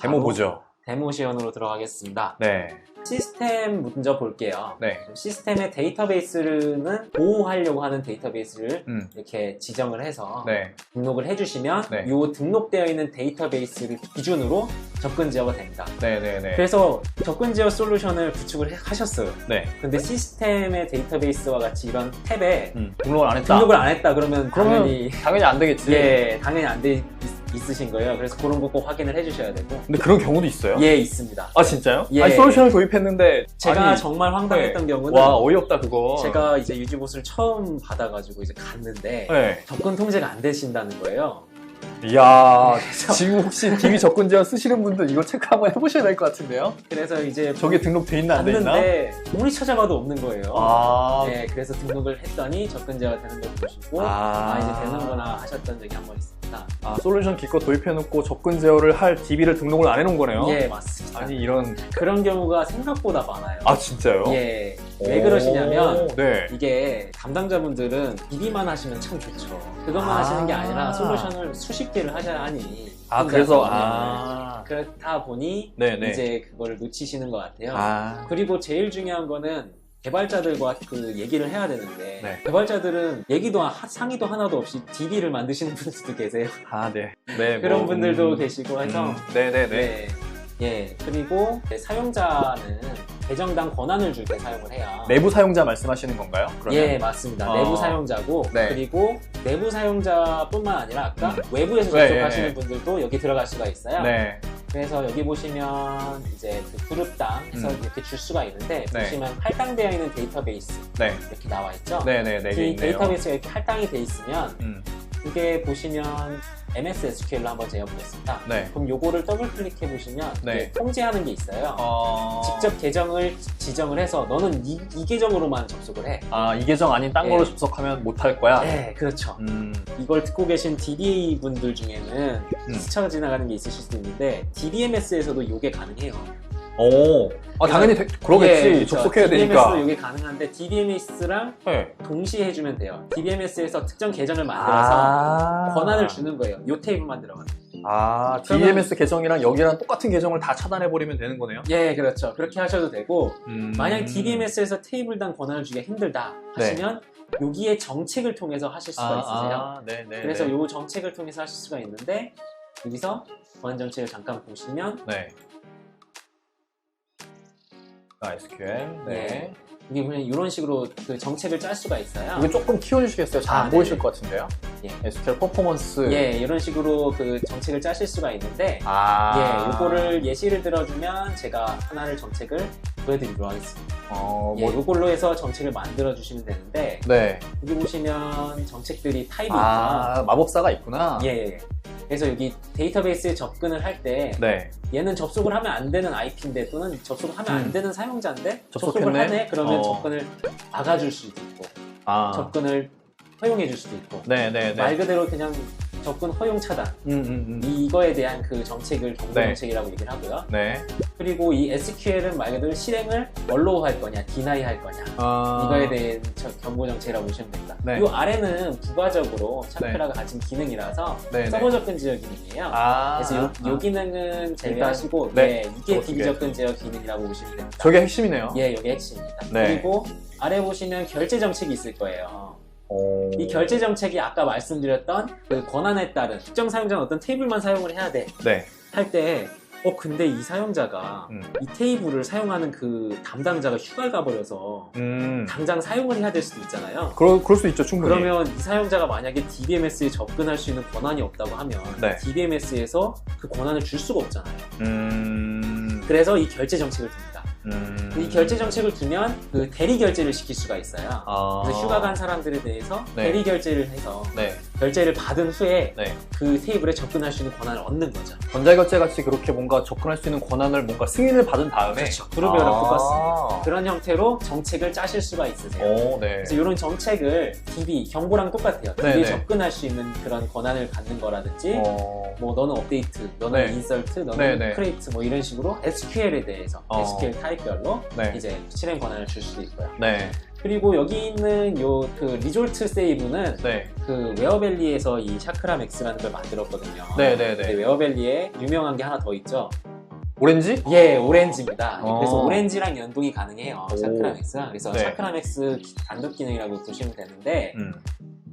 데모 보죠. 데모 시연으로 들어가겠습니다. 네. 시스템 먼저 볼게요. 네. 시스템의 데이터베이스는 보호하려고 하는 데이터베이스를 음. 이렇게 지정을 해서 네. 등록을 해주시면 네. 이 등록되어 있는 데이터베이스를 기준으로 접근 제어가 됩니다. 네네네. 그래서 접근 제어 솔루션을 구축을 해- 하셨어요. 네. 근데 시스템의 데이터베이스와 같이 이런 탭에 음. 등록을 안 했다. 등록을 안 했다 그러면 그러면 당연히 당연히 안 되겠지. 예 당연히 안 돼 있으신 거예요. 그래서 그런 거 꼭 확인을 해주셔야 되고 근데 그런 경우도 있어요? 예 있습니다. 아 진짜요? 예. 아니 솔루션을 도입했는데 제가 아니, 정말 황당했던 경우는 와 어이없다 그거. 제가 이제 유지봇을 처음 받아가지고 이제 갔는데 네. 접근 통제가 안 되신다는 거예요. 이야 그래서- 지금 혹시 DB 접근 제어 쓰시는 분들 이거 체크 한번 해보셔야 될 것 같은데요? 그래서 이제 저게 등록돼 있나 안 돼 있나? 아무리 찾아봐도 없는 거예요. 아, 네, 그래서 등록을 했더니 접근 제어가 되는 걸 보시고 아. 아, 이제 되는 하셨던 적이 한 번 있습니다. 아, 솔루션 기껏 도입해놓고 접근 제어를 할 DB를 등록을 안 해놓은 거네요? 예, 맞습니다. 아니 이런 그런 경우가 생각보다 많아요. 아 진짜요? 예, 왜 그러시냐면 오, 네. 이게 담당자분들은 DB만 하시면 참 좋죠. 그것만 아. 하시는 게 아니라 솔루션을 수십 개를 하셔야 하니 아. 그래서 네. 아 그렇다 보니 네네. 이제 그거를 놓치시는 것 같아요. 아 그리고 제일 중요한 거는 개발자들과 그 얘기를 해야 되는데 네. 개발자들은 얘기도 하- 상의도 하나도 없이 DB를 만드시는 분들도 계세요. 아, 네. 네, 그런 뭐, 분들도 음, 계시고 해서 음, 네네네. 네. 예, 그리고 사용자는 계정당 권한을 줄 때 사용을 해요. 내부 사용자 말씀하시는 건가요? 그러면? 예, 맞습니다. 어. 내부 사용자고 네. 그리고 내부 사용자뿐만 아니라 아까 음. 외부에서 네, 접속하시는 예, 예. 분들도 여기 들어갈 수가 있어요. 네. 그래서 여기 보시면 이제 그 그룹당 해서 음. 이렇게 줄 수가 있는데 네. 보시면 할당되어 있는 데이터베이스 네. 이렇게 나와 있죠. 네네네. 네, 이 있네요. 데이터베이스가 이렇게 할당이 돼 있으면 음, 이게 보시면 MS SQL로 한번 재어보겠습니다. 네. 그럼 요거를 더블 클릭해 보시면 네. 통제하는 게 있어요. 어... 직접 계정을 지정을 해서 너는 이, 이 계정으로만 접속을 해. 아, 이 계정 아닌 딴 예. 걸로 접속하면 못 할 거야? 네, 그렇죠. 음, 이걸 듣고 계신 DBA 분들 중에는 음. 스쳐 지나가는 게 있으실 수도 있는데 DBMS에서도 이게 가능해요. 오. 아, 당연히 되- 그러겠지. 예, 그렇죠. 접속해야 DBMS도 되니까. 이게 가능한데 DBMS랑 네. 동시에 해주면 돼요. DBMS에서 특정 계정을 만들어서 아. 권한을 주는 거예요. 요 테이블만 들어가는. 아, DMS 계정이랑 여기랑 똑같은 계정을 다 차단해버리면 되는 거네요? 예, 그렇죠. 그렇게 하셔도 되고 음. 만약 DBMS에서 테이블당 권한을 주기가 힘들다 네. 하시면 여기에 정책을 통해서 하실 수가 아, 있으세요. 아, 네네. 그래서 요 정책을 통해서 하실 수가 있는데 여기서 권한 정책을 잠깐 보시면 네. 아, SQL. 네. 네. 이게 그냥 이런 식으로 그 정책을 짤 수가 있어요. 이거 조금 키워주시겠어요? 잘 안 아, 보이실 네네. 것 같은데요? 예. SQL 퍼포먼스. 예, 이런 식으로 그 정책을 짜실 수가 있는데 아. 예, 요거를 예시를 들어주면 제가 하나를 정책을 보여드리도록 하겠습니다. 어, 예, 뭐. 요걸로 해서 정책을 만들어 주시면 되는데 네. 여기 보시면 정책들이 타입이 아, 마법사가 있구나. 있죠. 예, 예. 그래서 여기 데이터베이스에 접근을 할 때 네. 얘는 접속을 하면 안 되는 IP인데 또는 접속을 하면 음. 안 되는 사용자인데 접속을 접속했네? 하네 그러면 어. 접근을 막아줄 수도 있고 아. 접근을 허용해 줄 수도 있고 네 네 네. 말 그대로 그냥 접근 허용 차단 음, 음, 음. 이거에 대한 그 정책을 경고 네. 정책이라고 얘기를 하고요. 네. 그리고 이 SQL은 말 그대로 실행을 뭘로 할 거냐, 디나이 할 거냐 아. 이거에 대한 저- 경고 정책이라고 보시면 됩니다. 네. 이 아래는 부가적으로 차크라가 가진 기능이라서 네, 서버 네. 접근 제어 기능이에요. 아. 그래서 요, 아. 요 기능은 제외하시고 네. 네, 이게 개. 접근 제어 기능이라고 보시면 됩니다. 저게 핵심이네요. 예, 여기 핵심입니다. 네. 그리고 아래 보시면 결제 정책이 있을 거예요. 오. 이 결제 정책이 아까 말씀드렸던 그 권한에 따른 특정 사용자는 어떤 테이블만 사용을 해야 돼 네. 할 때 어 근데 이 사용자가 음. 이 테이블을 사용하는 그 담당자가 휴가 가버려서 음. 당장 사용을 해야 될 수도 있잖아요. 그럴, 그럴 수 있죠, 충분히. 그러면 이 사용자가 만약에 DBMS에 접근할 수 있는 권한이 없다고 하면 네. DBMS에서 그 권한을 줄 수가 없잖아요. 음. 그래서 이 결제 정책을. 음. 이 결제 정책을 두면 그 대리 결제를 시킬 수가 있어요. 아. 그래서 휴가 간 사람들에 대해서 네. 대리 결제를 해서 네. 결제를 받은 후에 네. 그 테이블에 접근할 수 있는 권한을 얻는 거죠. 전자결제 같이 그렇게 뭔가 접근할 수 있는 권한을 뭔가 승인을 받은 다음에 그렇죠. 그룹이랑 아. 똑같습니다. 그런 형태로 정책을 짜실 수가 있으세요. 오, 네. 그래서 이런 정책을 DB 경고랑 똑같아요. DB에 네네. 접근할 수 있는 그런 권한을 갖는 거라든지 어. 뭐 너는 업데이트, 너는 네. 인설트, 너는 네네. 크리에이트 뭐 이런 식으로 SQL에 대해서 어. SQL 타입별로 네. 이제 실행 권한을 줄 수도 있고요. 네. 그리고 여기 있는 요 그 리졸트 세이브는 네. 그 웨어밸리에서 이 샤크라 맥스라는 걸 만들었거든요. 네, 네, 근데 네. 웨어밸리에 유명한 게 하나 더 있죠. 오렌지? 예, 오렌지입니다. 어. 그래서 오렌지랑 연동이 가능해요. 오. 샤크라 맥스가. 그래서 네. 샤크라 맥스 기- 단독 기능이라고 보시면 되는데 음.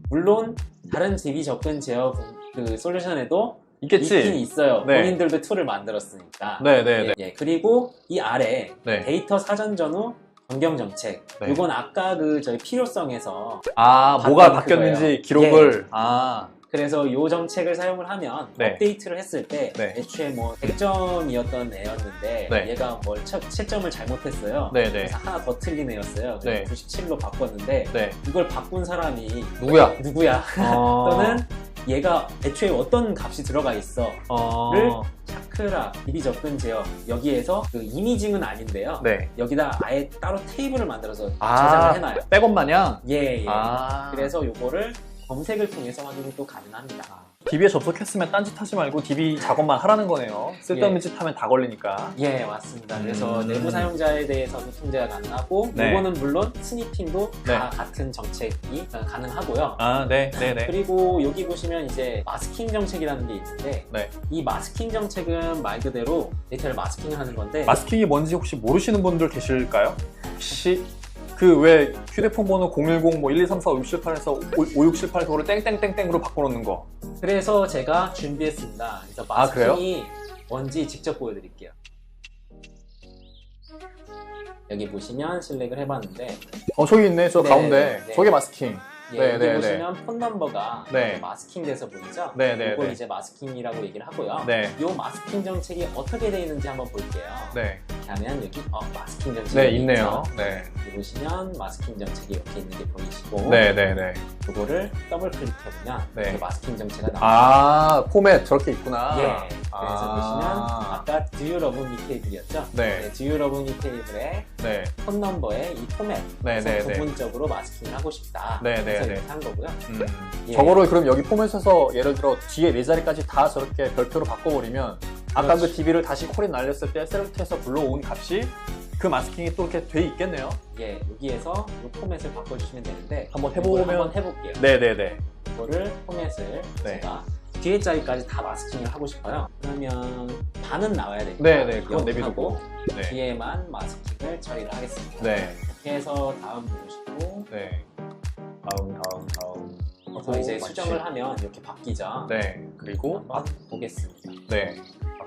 물론 다른 DB 접근 제어 분- 그 솔루션에도 있겠지. 있긴 있어요. 네. 본인들도 툴을 만들었으니까. 네, 네, 네. 예, 예. 그리고 이 아래 네. 데이터 사전 전후 변경 정책. 네. 이건 아까 그 저희 필요성에서 아, 봤던 뭐가 바뀌었는지 그거예요. 기록을. 아, 그래서 이 정책을 사용을 하면 네. 업데이트를 했을 때 네. 애초에 뭐 100점이었던 애였는데 네. 얘가 뭘 채, 채점을 잘못했어요. 네, 네. 그래서 하나 더 틀린 애였어요. 네. 그래서 97로 바꿨는데 네. 이걸 바꾼 사람이 누구야? 누구야? 어... 또는 얘가 애초에 어떤 값이 들어가 있어? 어... 를 샤크라, DB 접근 제어 여기에서 그 이미징은 아닌데요. 네. 여기다 아예 따로 테이블을 만들어서 아, 저장을 해놔요. 백업 마냥? 예, 예. 아. 그래서 요거를 검색을 통해서 확인이 또 가능합니다. DB에 접속했으면 딴짓 하지 말고 DB 작업만 하라는 거네요. 쓸데없는 짓 하면 다 걸리니까. 예, 맞습니다. 그래서는 음. 내부 사용자에 대해서는 통제가 가능하고 네. 이거는 물론 스니핑도 네. 다 같은 정책이 가능하고요. 아, 네, 네, 네. 그리고 여기 보시면 이제 마스킹 정책이라는 게 있는데 네. 이 마스킹 정책은 말 그대로 데이터를 마스킹을 하는 건데 마스킹이 뭔지 혹시 모르시는 분들 계실까요? 혹시 그 왜 휴대폰 번호 010, 뭐 1, 2, 3, 4, 5, 6, 7, 8에서 5, 6, 7, 8 그거를 땡땡땡땡으로 바꿔놓는 거. 그래서 제가 준비했습니다. 그래서 아? 마스킹이 뭔지 직접 보여드릴게요. 여기 보시면 실렉을 해봤는데 어, 저기 있네, 저 네, 가운데. 네. 저게 마스킹. 예, 네, 여기 네, 보시면 폰 넘버가 네. 마스킹돼서 보이죠? 네, 네, 이걸 네. 이제 마스킹이라고 얘기를 하고요. 네. 이 마스킹 정책이 어떻게 되어 있는지 한번 볼게요. 네. 하면 여기 어, 마스킹 정책이 네, 있네요. 있죠? 네. 보시면 마스킹 정책이 이렇게 있는 게 보이시고 네, 네, 네. 이거를 더블 클릭해보면 네. 이렇게 마스킹 정체가 나옵니다. 아, 포맷 저렇게 있구나. 예. 그래서 아. 보시면 아까 Do you love me 테이블이었죠? 네. Do you love me 테이블에 네. 폰 넘버에 이 포맷 네, 네, 네. 부분적으로 마스킹을 하고 싶다. 네, 네, 그래서 네. 이렇게 한 거고요. 음. 예. 저거를 그럼 여기 포맷에서 예를 들어 뒤에 네 자리까지 다 저렇게 별표로 바꿔버리면 아까 그. DB를 다시 콜이 날렸을 때 셀렉트해서 불러온 값이 그 마스킹이 또 이렇게 돼 있겠네요. 예, 여기에서 이 포맷을 바꿔주시면 되는데 한번 해보면- 한번 해볼게요. 네네네. 이거를 포맷을 네. 제가 뒤에 자리까지 다 마스킹을 하고 싶어요. 그러면 반은 나와야 되니까 네네, 그건 영하고 내비두고. 네. 뒤에만 마스킹을 처리를 하겠습니다. 네. 이렇게 해서 다음 누르시고 네. 다음, 다음, 다음. 그래서 이제 마치. 수정을 하면 이렇게 바뀌죠. 네. 그리고, 한번 보겠습니다. 네.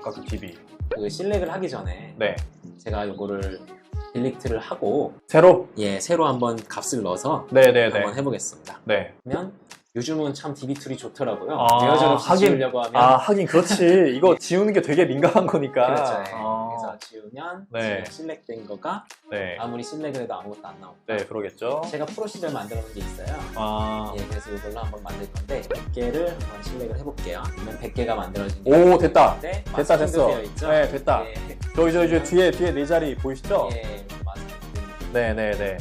아까 그 DB. 그 실렉을 하기 전에 네. 제가 이거를 딜리트를 하고 새로? 예 새로 한번 값을 넣어서 네네네. 한번 해보겠습니다. 네. 그러면 요즘은 참 DB 툴이 좋더라고요. 아, 리허설 없이 하긴. 지우려고 하면 아, 하긴 그렇지. 이거 지우는 게 되게 민감한 거니까. 그렇죠. 예. 지우면 네. 지금 실렉된 거가 네. 아무리 실렉을 해도 아무것도 안 나옵니다. 네, 그러겠죠. 제가 프로시저를 만들어 놓은 게 있어요. 아. 예, 그래서 이걸로 한번 만들 건데 100개를 한번 실렉을 해보게요. 그러면 100개가 만들어진 게 오, 됐다. 있는데 됐다, 마스킹도 됐어. 되어 있죠? 네, 됐다. 예, 저기, 저기, 뒤에, 뒤에 네 자리 보이시죠? 예, 이렇게 마스킹. 네네 네.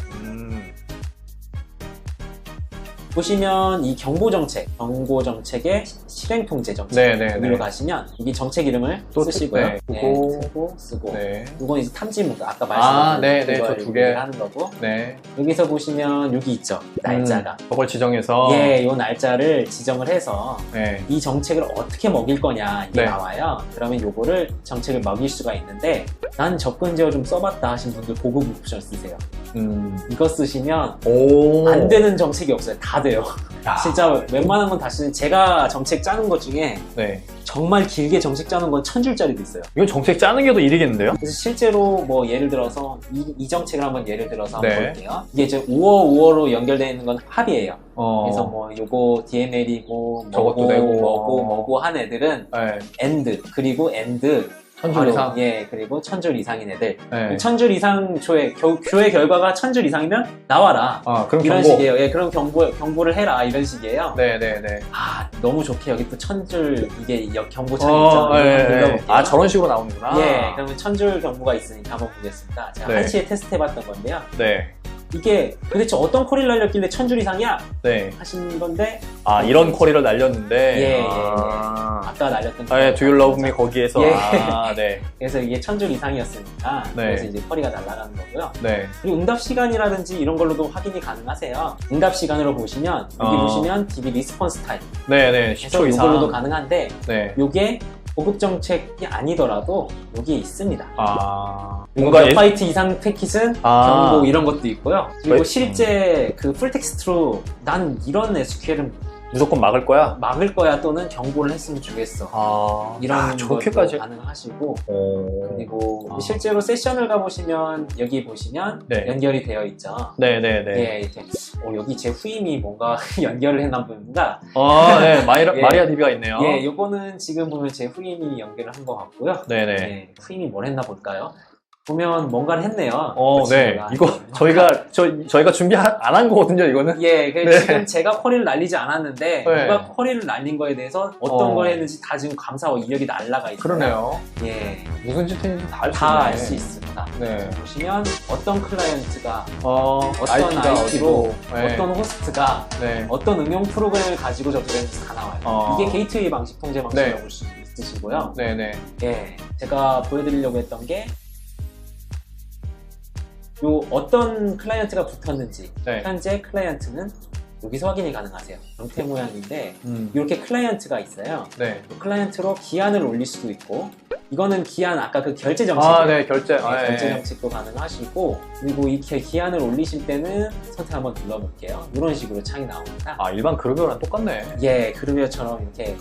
보시면 이 경보 정책, 경보 정책의 실행 통제 정책 네네네. 여기로 가시면 여기 정책 이름을 또 쓰시고요. 네, 네, 쓰고. 쓰고 쓰고. 네. 이건 이제 탐지문 아까 아, 말씀드린 네, 네, 그걸 저두 개. 얘기를 하는 거고 네. 여기서 보시면 여기 있죠 날짜가 음, 저걸 지정해서. 예, 이 날짜를 지정을 해서 네. 이 정책을 어떻게 먹일 거냐 이게 네. 나와요. 그러면 요거를 정책을 먹일 수가 있는데 난 접근 제어 좀 써봤다 하신 분들 고급 옵션 쓰세요. 음. 이거 쓰시면 오. 안 되는 정책이 없어요. 다 돼요. 야. 진짜 웬만한 건다 쓰는 제가 정책 짜는 것 중에 네. 정말 길게 정책 짜는 건 천 줄짜리도 있어요. 이건 정책 짜는 게 더 일이겠는데요? 그래서 실제로 뭐 예를 들어서 이, 이 정책을 한번 예를 들어서 한번 네. 볼게요. 이게 이제 5월 5월로 연결되어 있는 건 합이에요. 어. 그래서 뭐 요거 DML이고 저것도 뭐고 되고. 뭐고 뭐고 한 애들은 네. 엔드 그리고 엔드 천줄 바로, 이상. 예 그리고 천줄 이상인 애들 네. 천줄 이상 조회 교, 교회 결과가 천줄 이상이면 나와라 아, 그럼 이런 경고. 식이에요 예 그럼 경고 경고를 해라 이런 식이에요 네네네. 아 너무 좋게 여기 또 천줄 이게 여- 경고창 어, 있죠 한번 예. 눌러볼게요 아, 저런 식으로 나오는구나. 예 그러면 천줄 경고가 있으니까 한번 보겠습니다 제가 네. 한시에 테스트 해봤던 건데요 네. 이게 도대체 어떤 콜이 날렸길래 천 줄 이상이야? 네. 하신 건데 아, 이런 쿼리를 날렸는데. 예, 예, 아. 아까 날렸던 아, 예, Do You Love Me 거기에서. 예. 아, 네. 그래서 이게 천 줄 이상이었으니까 네. 그래서 이제 쿼리가 날아가는 거고요. 네. 그리고 응답 시간이라든지 이런 걸로도 확인이 가능하세요. 응답 시간으로 보시면 여기 어. 보시면 DB 리스폰스 타임 네, 네. 그래서 10초 이상. 이걸로도 가능한데 네. 요게 보급 정책이 아니더라도 여기에 있습니다. 아. 뭔가 몇 예- 바이트 이상 패킷은 아. 경고 이런 것도 있고요. 그리고 왜- 실제 그 풀텍스트로 난 이런 SQL은 무조건 막을 거야? 막을 거야 또는 경고를 했으면 좋겠어. 아. 이런 아, 저렇게까지. 가능하시고 오. 그리고 아. 실제로 세션을 가보시면 여기 보시면 네. 연결이 되어 있죠. 네, 네, 네. 예, 이렇게 어, 여기 제 후임이 뭔가 연결을 했나 봅니다. 아, 네. 마이라, 예. 마리아 DB가 있네요. 예, 요거는 지금 보면 제 후임이 연결을 한 것 같고요. 네네. 예, 후임이 뭘 했나 볼까요? 보면 뭔가를 했네요. 어, 그 네. 친구가. 이거 저희가 저 저희가 준비 안 한 거거든요, 이거는. 예, 그 네. 지금 제가 쿼리를 날리지 않았는데 네. 누가 쿼리를 날린 거에 대해서 어떤 어. 걸 했는지 다 지금 감사하고 이력이 날라가 있어요. 그러네요. 예, 무슨 짓인지 다알수다알 있네. 수 있습니다. 네. 보시면 어떤 클라이언트가 어, 어떤 IP가 IP로 네. 어떤 호스트가 네. 어떤 응용 프로그램을 가지고 접근했는지 다 나와요. 어. 이게 게이트웨이 방식, 통제 방식이라고 네. 볼 수 있으시고요. 네 네. 예, 제가 보여드리려고 했던 게 요 어떤 클라이언트가 붙었는지 네. 현재 클라이언트는 여기서 확인이 가능하세요. 형태 모양인데 음. 이렇게 클라이언트가 있어요. 네. 이 클라이언트로 기한을 올릴 수도 있고 이거는 기한 아까 그 결제 정책 아, 네, 결제. 네, 아, 예. 결제 정책도 가능하시고 그리고 이렇게 기한을 올리실 때는 선택 한번 눌러볼게요. 이런 식으로 창이 나옵니다. 아, 일반 그룹이랑 똑같네. 예, 그루비어처럼 이렇게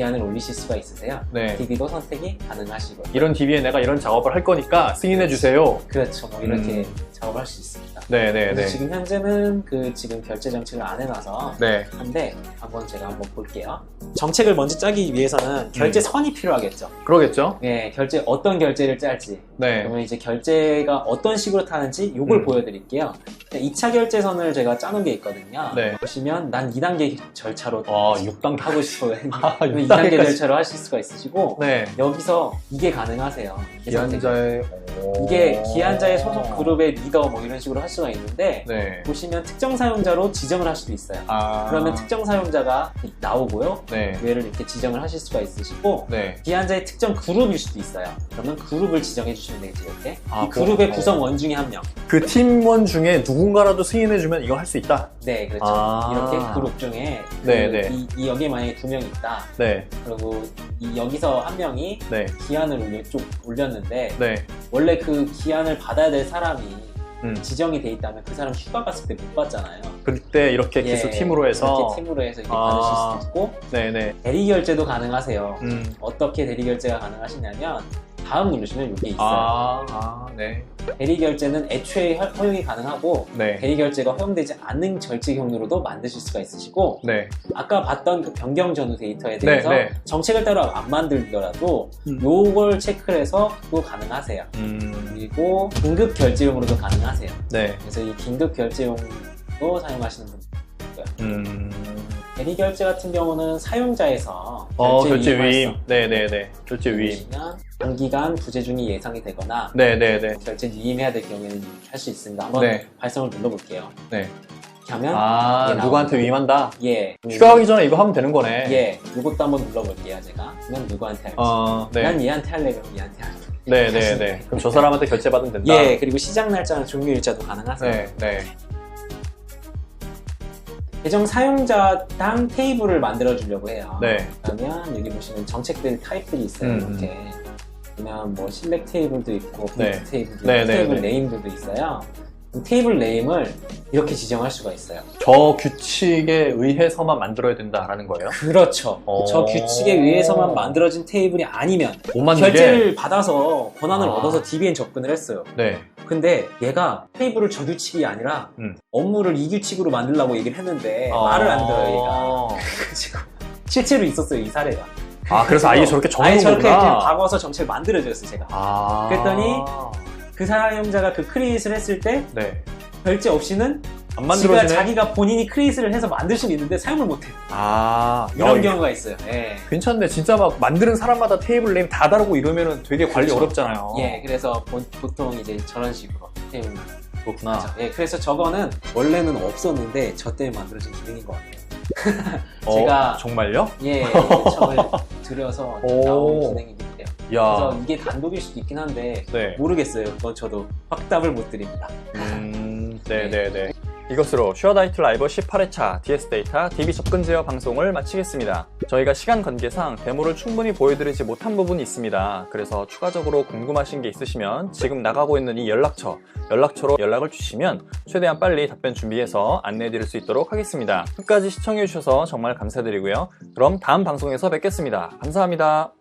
기한을 올리실 수가 있으세요. 네. DB도 선택이 가능하시고요. 이런 DB에 내가 이런 작업을 할 거니까 승인해 주세요. 그렇죠. 뭐 이렇게 음. 작업할 수 있습니다. 네, 네, 네. 지금 현재는 그 지금 결제 정책을 안 해놔서 네. 한데 한번 제가 한번 볼게요. 정책을 먼저 짜기 위해서는 결제 선이 필요하겠죠. 그러겠죠? 예, 결제 어떤 결제를 짤지. 네. 그러면 이제 결제가 어떤 식으로 타는지 이걸 음. 보여드릴게요. 2차 결제선을 제가 짜놓은 게 있거든요. 네. 보시면 난 2단계 절차로 아, 6단계. 하고 싶어요. 아, 2단계 6단계까지. 절차로 하실 수가 있으시고 네. 여기서 이게 가능하세요. 기한자의. 오. 이게 기한자의 소속 그룹의 리더 뭐 이런 식으로 할 수가 있는데 네. 보시면 특정 사용자로 지정을 할 수도 있어요. 아. 그러면 특정 사용자가 나오고요. 네. 얘를 이렇게 지정을 하실 수가 있으시고 네. 기한자의 특정 그룹일 수도 있어요. 그러면 그룹을 지정해 주시면 되겠죠, 이렇게. 아, 이 그룹의 뭐, 구성원 중에 한 명. 그 팀원 중에 누군가라도 승인해 주면 이거 할 수 있다. 네, 그렇죠. 아. 이렇게 그룹 중에 그 네, 네. 이, 이 여기에 만약에 두 명 있다. 네. 그리고 이 여기서 한 명이 네. 기한을 쭉 올렸는데 네. 원래 그 기한을 받아야 될 사람이 음. 지정이 돼 있다면 그 사람 휴가 갔을 때 못 받잖아요. 그때 이렇게 예, 기수 팀으로 해서. 이렇게 팀으로 해서 이렇게 아. 받으실 수도 있고 네네. 대리 결제도 가능하세요. 음. 어떻게 대리 결제가 가능하시냐면 다음 누르시면 이게 있어요. 아, 아, 네. 대리 결제는 애초에 허- 허용이 가능하고 네. 대리 결제가 허용되지 않는 결제 경로로도 만드실 수가 있으시고 네. 아까 봤던 그 변경 전후 데이터에 대해서 네, 네. 정책을 따로 안 만들더라도 음. 요걸 체크를 해서 또 가능하세요. 음. 그리고 긴급 결제용으로도 가능하세요. 네. 그래서 이 긴급 결제용도 사용하시는 분. 음. 대리 결제 같은 경우는 사용자에서 어, 결제 위임할 위임. 수 네네네. 결제 위임. 단기간 부재중이 예상이 되거나 네네네. 결제 위임해야 될 경우에는 할 수 있습니다. 한번 네. 발송을 눌러볼게요. 네. 이렇게 하면 아, 이게 누구한테. 위임한다? 예, 휴가하기 전에 이거 하면 되는 거네. 예, 이것도 한번 눌러볼게요. 제가 그러면 누구한테 할지. 어, 네. 난 얘한테 할래 그럼 얘한테 할래. 네 네 네. 그럼 저 사람한테 결제받으면 된다? 예, 그리고 시작 날짜나 종료 일자도 가능하세요. 네, 네. 계정 사용자당 테이블을 만들어 주려고 해요. 네. 그러면 여기 보시면 정책들 타입들이 있어요. 음, 이렇게. 그러면 뭐 실렉 테이블도 있고 네. 빈트 테이블도 네, 있고 네, 테이블 네. 네임들도 있어요. 이 테이블 네임을 이렇게 지정할 수가 있어요. 저 규칙에 의해서만 만들어야 된다라는 거예요? 그렇죠. 어. 저 규칙에 의해서만 만들어진 테이블이 아니면? 결제를 받아서 권한을 아. 얻어서 DBN 접근을 했어요. 네. 근데 얘가 테이블을 저 규칙이 아니라 음. 업무를 이 규칙으로 만들라고 얘기를 했는데 어. 말을 안 들어요 얘가. 그래가지고 실제로 있었어요 이 사례가. 아, 그래서 아예 저렇게 아예 정해놓은 저렇게 거구나. 박아서 정책을 만들어줬어요 제가. 아. 그랬더니 그 사용자가 그 크리에이트를 했을 때 네. 결제 없이는 안 지가 만들어지네? 자기가 본인이 크리에이트를 해서 만들 수는 있는데 사용을 못해. 아. 이런 야, 경우가 있어요. 예. 괜찮네. 진짜 막 만드는 사람마다 테이블 네임 다 다르고 이러면은 되게 관리 그렇죠. 어렵잖아요. 예, 그래서 보, 통 이제 저런 식으로 테이블 그렇구나. 예, 그래서 저거는 원래는 없었는데 저 때문에 만들어진 기능인 것 같아요. 어, 제가- 정말요? 예, 요청 을 드려서 오. 나온 기능이긴 해요. 야, 그래서 이게 단독일 수도 있긴 한데 네. 모르겠어요. 그건 저도 확답을 못 드립니다. 음, 네 네 네. 이것으로 슈어다이트 라이브 18회차 DS 데이터 DB 접근 제어 방송을 마치겠습니다. 저희가 시간 관계상 데모를 충분히 보여드리지 못한 부분이 있습니다. 그래서 추가적으로 궁금하신 게 있으시면 지금 나가고 있는 이 연락처, 연락처로 연락을 주시면 최대한 빨리 답변 준비해서 안내해 드릴 수 있도록 하겠습니다. 끝까지 시청해 주셔서 정말 감사드리고요. 그럼 다음 방송에서 뵙겠습니다. 감사합니다.